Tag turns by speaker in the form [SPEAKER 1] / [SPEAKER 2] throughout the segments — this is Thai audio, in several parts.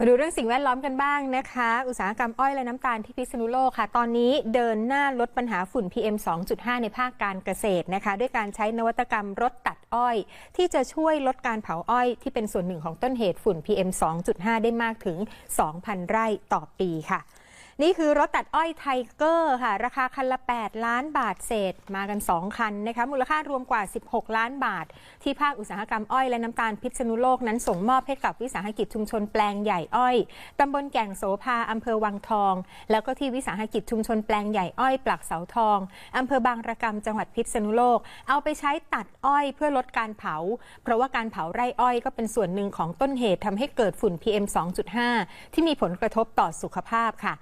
[SPEAKER 1] มาดูเรื่องสิ่งแวดล้อมกันบ้างนะคะ อุตสาหกรรมอ้อยและน้ำตาลที่พิษณุโลกค่ะ ตอนนี้เดินหน้าลดปัญหาฝุ่น PM 2.5 ในภาคการเกษตรนะคะ ด้วยการใช้นวัตกรรมรถตัดอ้อย ที่จะช่วยลดการเผาอ้อยที่เป็นส่วนหนึ่งของต้นเหตุฝุ่น PM 2.5 ได้มากถึง 2,000 ไร่ต่อปีค่ะ นี่คือรถตัดอ้อยไทเกอร์ค่ะ ราคาคันละ 8 ล้านบาทเศษ มากัน 2 คันนะคะ มูลค่ารวมกว่า 16 ล้านบาท ที่ภาคอุตสาหกรรมอ้อยและน้ำตาลพิษณุโลกนั้นส่งมอบให้กับวิสาหกิจชุมชนแปลงใหญ่อ้อยตำบลแก่งโสภาอำเภอวังทอง แล้วก็ที่วิสาหกิจชุมชนแปลงใหญ่อ้อย ปลักเสาทองอำเภอบางระกำจังหวัดพิษณุโลก เอาไปใช้ตัดอ้อยเพื่อลดการเผา เพราะว่าการเผาไร่อ้อยก็เป็นส่วนหนึ่งของต้นเหตุทำให้เกิดฝุ่น PM 2.5 ที่มีผลกระทบต่อสุขภาพค่ะ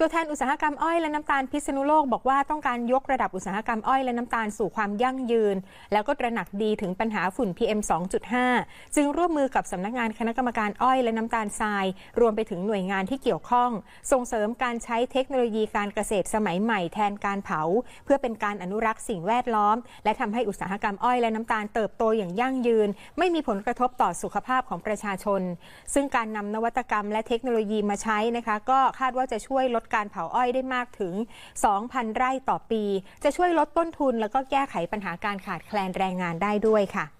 [SPEAKER 1] ตัวแทนอุตสาหกรรมอ้อยและน้ำตาลพิษณุโลกบอกว่าต้องการยกระดับอุตสาหกรรมอ้อยและน้ำตาลสู่ความยั่งยืน แล้วก็ตระหนักดีถึงปัญหาฝุ่น PM 2.5 จึงร่วมมือกับสำนักงานคณะกรรมการอ้อยและน้ำตาลทราย รวมไปถึงหน่วยงานที่เกี่ยวข้อง ส่งเสริมการใช้เทคโนโลยีการเกษตรสมัยใหม่แทนการเผา เพื่อเป็นการอนุรักษ์สิ่งแวดล้อม และทำให้อุตสาหกรรมอ้อยและน้ำตาลเติบโตอย่างยั่งยืน ไม่มีผลกระทบต่อสุขภาพของประชาชน ซึ่งการนำนวัตกรรมและเทคโนโลยีมาใช้นะคะ ก็คาดว่าจะช่วยลดการเผาอ้อยได้มากถึง 2,000 ไร่ต่อปี จะช่วยลดต้นทุน แล้วก็แก้ไขปัญหาการขาดแคลนแรงงานได้ด้วยค่ะ